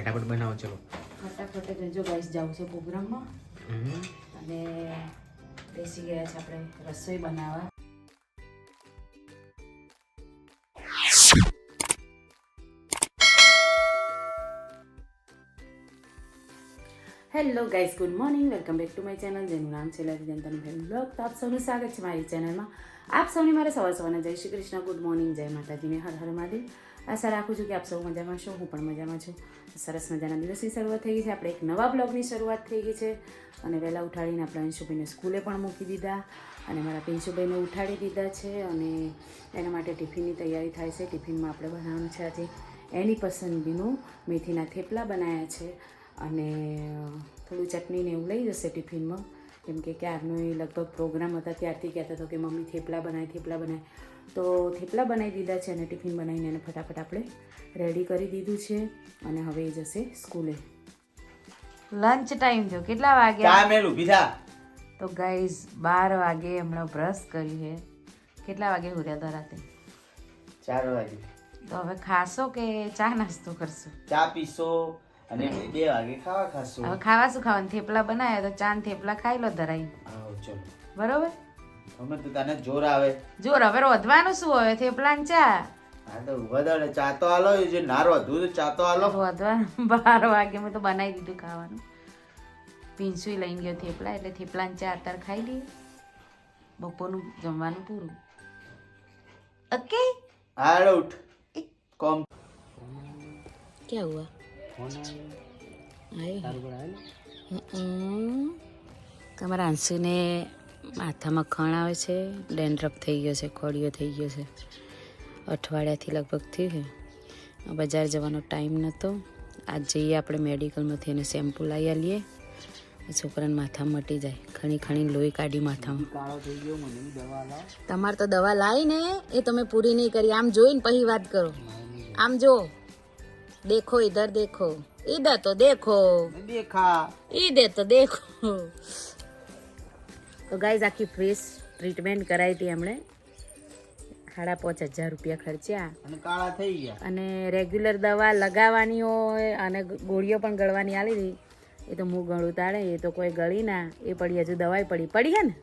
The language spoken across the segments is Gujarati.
ફટાફટ બનાવો ચલો. ફટાફટ જો ગાઈસ જવું છે પ્રોગ્રામમાં. અને બેસી ગયા છે આપણે રસોઈ બનાવવા. Hello guys good morning welcome back to my channel જેનું નામ છે લલિત જનતાનું બ્લોગ તો આપ સૌનું સ્વાગત છે મારી ચેનલમાં આપ સૌને મારા સવાર સવારના જય શ્રી કૃષ્ણ. ગુડ મોર્નિંગ જય માતાજીને હર હર મહાદેવ. આશા રાખું છું કે આપ સૌ મજામાં છો, હું પણ મજામાં છું. સરસ મજાના દિવસની શરૂઆત થઈ ગઈ છે. આપણે એક નવા બ્લોગની શરૂઆત થઈ ગઈ છે. અને વહેલા ઉઠાડીને આપણા અંશુભાઈને સ્કૂલે પણ મૂકી દીધા અને મારા પિંશુભાઈને ઉઠાડી દીધા છે અને એના માટે ટિફિનની તૈયારી થાય છે. ટિફિનમાં આપણે બનાવવાનું છે આજે એની પસંદગીનું મેથીના થેપલા બનાવ્યા છે. અને થોડું ચટણીને એવું લઈ જશે ટિફિનમાં. કેમ કે ક્યારનો એ લગભગ પ્રોગ્રામ હતા ત્યારથી કહેતો હતો કે મમ્મી થેપલા બનાય થેપલા બનાય. તો થેપલા બનાવી દીધા છે અને ટિફિન બનાવીને એને ફટાફટ આપણે રેડી કરી દીધું છે અને હવે એ જશે સ્કૂલે. લંચ ટાઈમ થયો. કેટલા વાગ્યા? ચા મેલ ઊભી થા. તો ગાઈઝ બાર વાગે હમણાં બ્રશ કરી છે. કેટલા વાગે હુર્યા હતા રાતે? ચાર વાગે. તો હવે ખાશો કે ચા નાસ્તો કરશો? ચા પીશો અને બે વાગે ખાવા ખાશું. હવે ખાવા શું ખાવાનું. થેપલા બનાવ્યા તો ચાંદ થેપલા ખાઈ લો ધરાઈ. આવો ચલો. બરોબર? અમે તો તને જોર આવે. જોર હવે રોધવાનું શું હવે? થેપલા ને ચા? હા તો ઊભા ચા તો જે ચા રોધવાનું. બાર વાગે મેં તો બનાવી દીધું ખાવાનું. પીંસુઈ લઈને ગયો થેપલા એટલે થેપલા ને ચા અત્યારે ખાઈ લઈએ. બપોરનું જમવાનું પૂરું. ઓકે ઉઠ. કોમ क्या हुआ તમારા આંસુને માથામાં ખણ આવે છે ડેન્ડ્રફ થઈ ગયો છે ખોડિયો થઈ ગયો છે અઠવાડિયાથી લગભગ થયું છે બજાર જવાનો ટાઈમ નહોતો આજ જઈએ આપણે મેડિકલમાંથી એને શેમ્પુ લાવી આલીએ છોકરાને માથામાં મટી જાય ખણી ખણી લોહી કાઢી માથામાં તમારે તો દવા લાવી ને એ તમે પૂરી નહીં કરી આમ જોઈને પછી વાત કરો આમ જો देखो इधर देखो इधर तो देखो દેખા इधर तो देखो તો ગાઈઝ આખી ફેસ ટ્રીટમેન્ટ કરાવી હતી એમણે સાડા પાંચ હજાર રૂપિયા ખર્ચ્યા અને કાળા થઈ ગયા અને રેગ્યુલર દવા લગાવવાની હોય અને ગોળીઓ પણ ગળવાની આલી હતી એ તો હું ગળું તાળે એ તો કોઈ ગળી ના એ પડી હજુ દવાઈ પડી પડી હે ને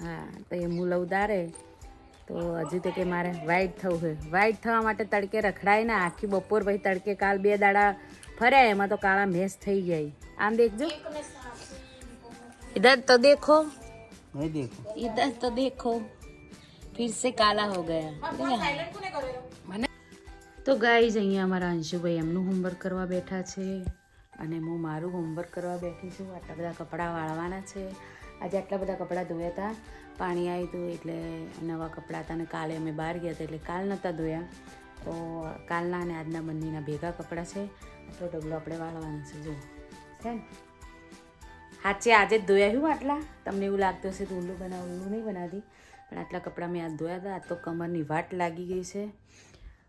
હા તો એ હું લઉં તારે તો હજુ તો કે મારે વ્હાઈટ થવું છે વ્હાઈટ થવા માટે તડકે રખડાય ને આખી બપોર પછી તડકે કાલ બે દાડા ફર્યા એમાં તો કાળા મેસ થઈ ગયા આમ દેખજો इधर तो देखो નહીં દેખો इधर तो देखो फिर से काला हो गया મને તો ગાઈઝ અહીંયા અમારા અંશુભાઈ એમનું હોમવર્ક કરવા બેઠા છે અને હું મારું હોમવર્ક કરવા બેઠી છું આટલા બધા કપડાં વાળવાના છે આજે આટલા બધા કપડાં ધોયા હતા પાણી આવ્યું હતું એટલે નવા કપડાં હતા અને કાલે અમે બહાર ગયા હતા એટલે કાલ નહોતા ધોયા. તો કાલના અને આજના બંનેના ભેગા કપડાં છે. આટલો ડબલો આપણે વાળવાનો છે, જો. છે ને? હાચે આજે જ ધોયા હું આટલા. તમને એવું લાગતું હશે તો ઊંડું બનાવું, ઊંડું નહીં બનાવતી. પણ આટલા કપડાં મેં આજ ધોયા હતા. આજ તો કમરની વાટ લાગી ગઈ છે.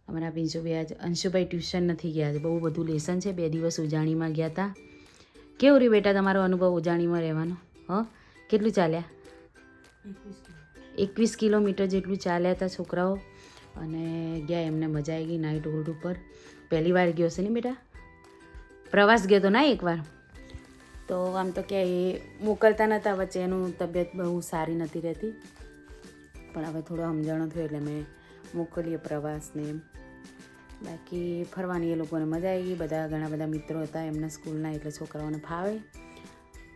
અમારા પિંશુભાઈ આજ અંશુભાઈ ટ્યુશન નથી ગયા. છે બહુ બધું લેસન છે. બે દિવસ ઉજાણીમાં ગયા હતા કેવું રહ્યું બેટા તમારો અનુભવ ઉજાણીમાં રહેવાનો? હ? કેટલું ચાલ્યા? એકવીસ કિલોમીટર જેટલું ચાલ્યા હતા છોકરાઓ અને ગયા એમને મજા આવી ગઈ નાઇટ હોલ્ડ ઉપર. પહેલી વાર ગયો છે ને બેટા? પ્રવાસ ગયો તો ના એકવાર? તો આમ તો કે એ મોકલતા નહોતા વચ્ચે એનું તબિયત બહુ સારી નથી રહેતી. પણ હવે થોડો સમજણો થયો એટલે મેં મોકલીએ પ્રવાસને એમ. બાકી ફરવાની એ લોકોને મજા આવી ગઈ. બધા ઘણા બધા મિત્રો હતા એમના સ્કૂલના એટલે છોકરાઓને ફાવે.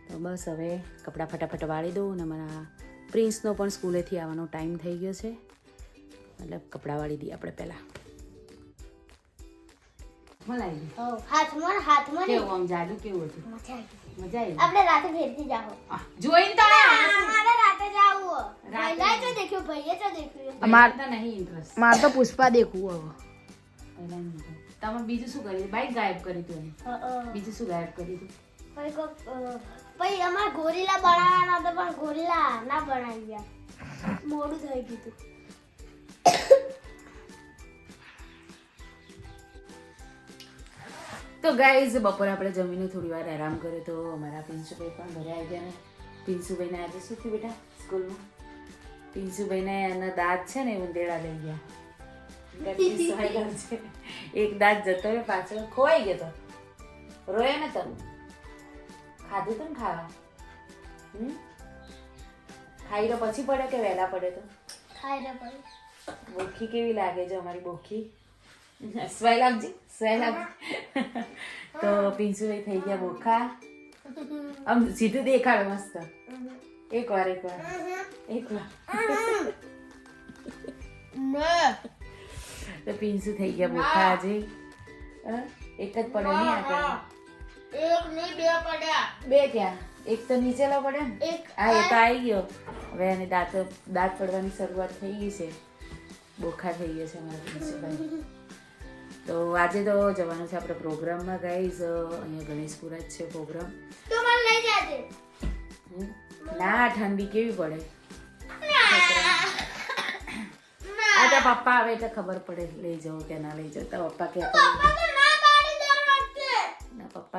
તો બસ હવે કપડાં ફટાફટ વાળી દઉં અને મારા પ્રિન્સનો પણ સ્કૂલેથી આવવાનો ટાઈમ થઈ ગયો છે. મતલબ કપડાં વાળી દઈએ આપણે પહેલાં. મલાઈ હવ, હાથમાં હાથમાં નહીં. કેવું આમ જાદુ કેવું હતું? મજા આવી. મજા આવી આપણે રાતે ફેરથી જાઓ. જોઈને તો અમારે રાતે જાવું પહેલા તો દેખ્યું ભાઈએ તો દેખ્યું. અમાર તો નહીં ઇન્ટરેસ્ટ મારે તો પુષ્પા દેખવું હવે. તમે બીજું શું કર્યું? બાઈક ગાયબ કરી તું બીજું શું ગાયબ કર્યું તું પછી અમારે ગોરીલા બનાવવાના હતા પણ ગોરીલા ના બનાવી ગયા મોડું થઈ ગયું. તો ગાઈઝ બપોરે આપણે જમીને થોડી વાર આરામ કર્યો તો અમારા પિન્સુભાઈ પણ ઘરે આવી ગયા ને. પિન્સુભાઈને આજે શું થયું બેટા સ્કૂલમાં? પિન્સુભાઈને એના દાંત છે ને ઉંદેડા લઈ ગયા. એક દાંત જતો પાછળ ખોવાઈ ગયો તો. રોયો ને તમે? ખાધું તું ને ખાવા હમ? ખાઈ તો પછી પડે કે વહેલા પડે તો? ખાઈ રે ભાઈ બોખી કેવી લાગે છે અમારી બોખી? સ્વાઈ લાગજી સ્વાઈ લાગજી. તો પિંસુભાઈ થઈ ગયા બોખા. આમ સીધું દેખાડો મસ્ત. એક વાર એક વાર. એક વાર. તો પિંસુ થઈ ગયા બોખા આજે? એક જ પડે નહીં આગળ એક નહીં બે પડ્યા. બે ક્યાં? એક તો નીચેલો પડે ને. એક આ એ તો આવી ગયો. હવે એને દાંત દાંત પડવાની શરૂઆત થઈ ગઈ છે. બોખા થઈ ગયો છે મારા પ્રિન્સિપાલ. તો આજે તો જવાનું છે આપણે પ્રોગ્રામમાં ગાઈઝ અહીંયા ગણેશપુરા જ છે પ્રોગ્રામ. તો મને લઈ જાજે. ના ઠંડી કેવી પડે? આ તો પપ્પા આવે એટલે ખબર પડે લઈ જાઓ કે ના લઈ જાઓ. તો પપ્પા કહેતો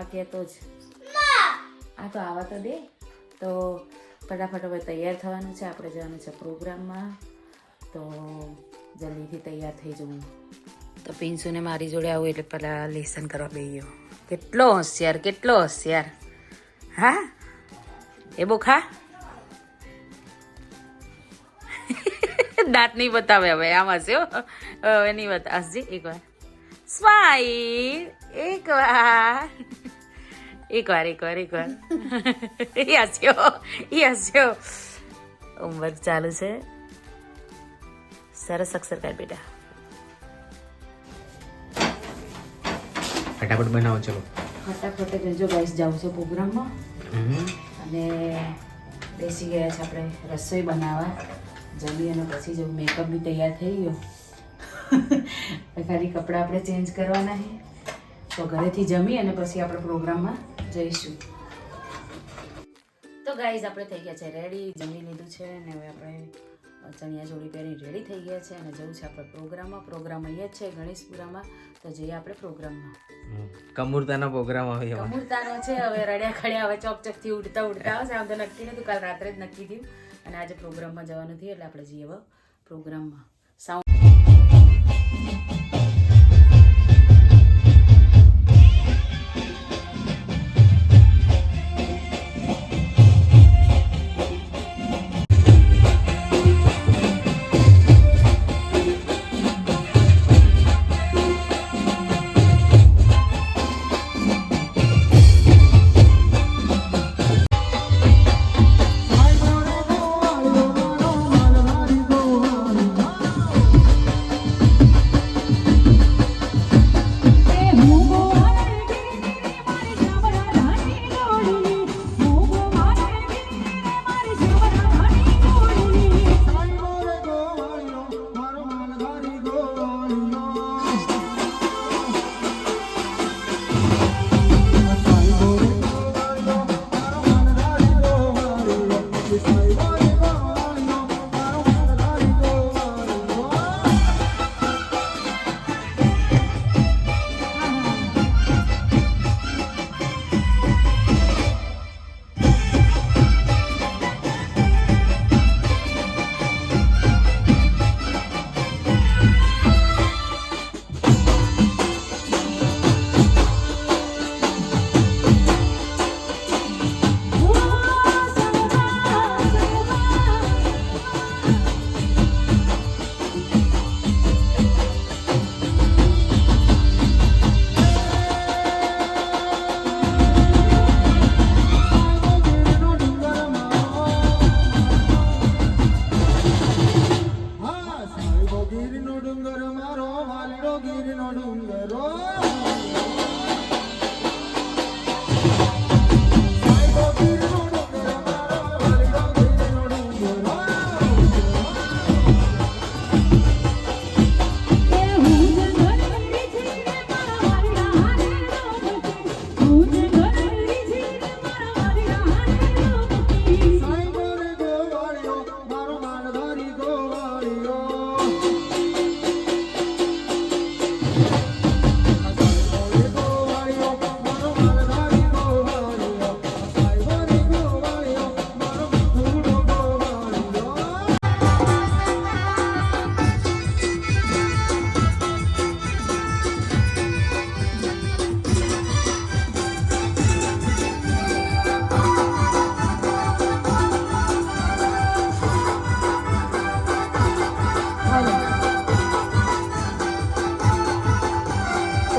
પપ્પા કહેતો જ. આ તો આવા તો દે. તો ફટાફટ હવે તૈયાર થવાનું છે. આપણે જવાનું છે પ્રોગ્રામમાં. તો જલ્દીથી તૈયાર થઈ જવું તો પિન્સુને મારી જોડે આવું એટલે પહેલાં લેસન કરવા બે ગયો કેટલો હોશિયાર કેટલો હોશિયાર. હા? એ બો ખા દાંત નહીં બતાવે હવે આમ હસ્યો હવે નહીં બતાવશે એકવાર સ્માઈલ એકવાર એકવાર એકવાર એકવાર. યાસ્યો યાસ્યો હોમવર્ક ચાલુ છે. સરસ અક્ષર કર બેટા. ફટાફટ બનાવો ચલો. ફટાફટ જો ગાઈસ જાવ છે પ્રોગ્રામમાં. અને બેસી ગયા છે આપણે રસોઈ બનાવવા. જમી અને પછી જો મેકઅપ બી તૈયાર થઈ ગયો. ખાલી કપડાં આપણે ચેન્જ કરવાના છે. તો ઘરેથી જમી અને પછી આપણે પ્રોગ્રામમાં જઈશું. તો ગાઈઝ આપણે થઈ ગયા છે રેડી જમી લીધું છે અને હવે આપણે ચણિયા જોડી પહેરી રેડી થઈ ગયા છે અને જવું છે આપણે પ્રોગ્રામમાં. પ્રોગ્રામ અહીંયા છે ગણેશપુરામાં. તો જઈએ આપણે પ્રોગ્રામમાં. કમૂરતાનો પ્રોગ્રામ આવ્યો એમાં. કમુરતાનો છે હવે રડ્યા ખડ્યા હવે ચોક ચોકથી ઉડતા ઉડતા. આવશે આમ તો નક્કી નહોતું કાલ રાત્રે જ નક્કી થયું. અને આજે પ્રોગ્રામમાં જવાનું થયું એટલે આપણે જઈએ હવે પ્રોગ્રામમાં. સાઉન્ડ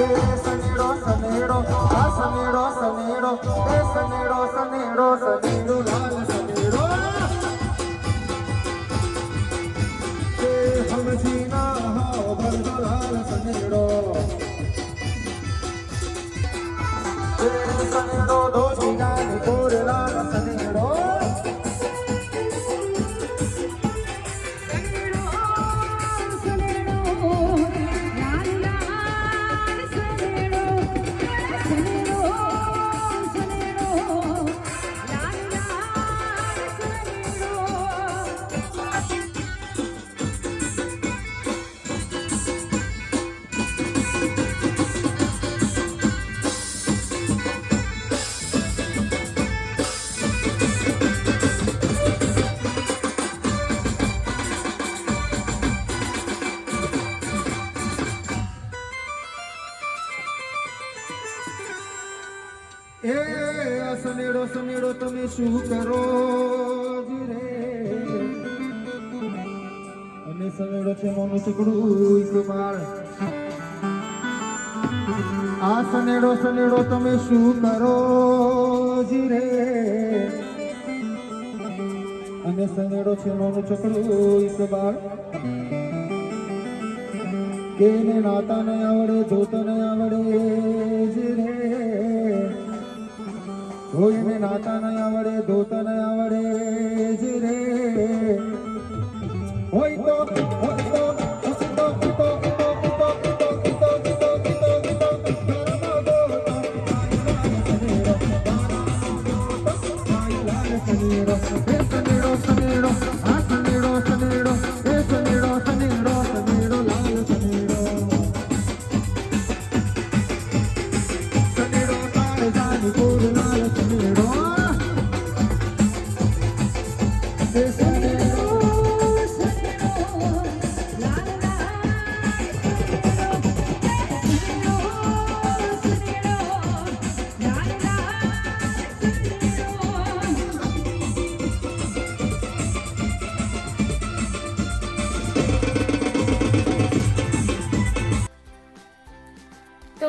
સનેડો સનેડો આ સનેડો સનેડો એ સનેડો સનેડો સનેડો લાલ સનેડો શું કરો રે? અને સનેડો છે મોનું ચકડું એક બાળ આ સનેડો સનેડો તમે શું કરો જી અને સનેડો છે મોનું ચકડું એક બાળ કેને નાતા નહીં આવડે જોતા નહીં આવડે જી કોઈને નાતા નહીં આવડે ધોતા નહીં આવડે જ રે. હોય તો હોય તો હસતો પિતો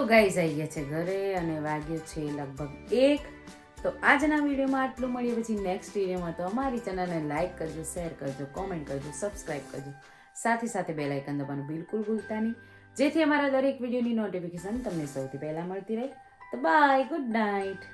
તો ગાઈઝ આવી ગયા છે ઘરે અને વાગ્યો છે લગભગ એક. તો આજના વિડીયોમાં આટલું મળીએ પછી નેક્સ્ટ વિડીયોમાં. તો અમારી ચેનલને લાઇક કરજો શેર કરજો કોમેન્ટ કરજો સબસ્ક્રાઈબ કરજો. સાથે સાથે બેલ આઇકન દબાવવાનું બિલકુલ ભૂલતા નહીં. જેથી અમારા દરેક વિડીયોની નોટિફિકેશન તમને સૌથી પહેલાં મળતી રહે. તો બાય ગુડ નાઇટ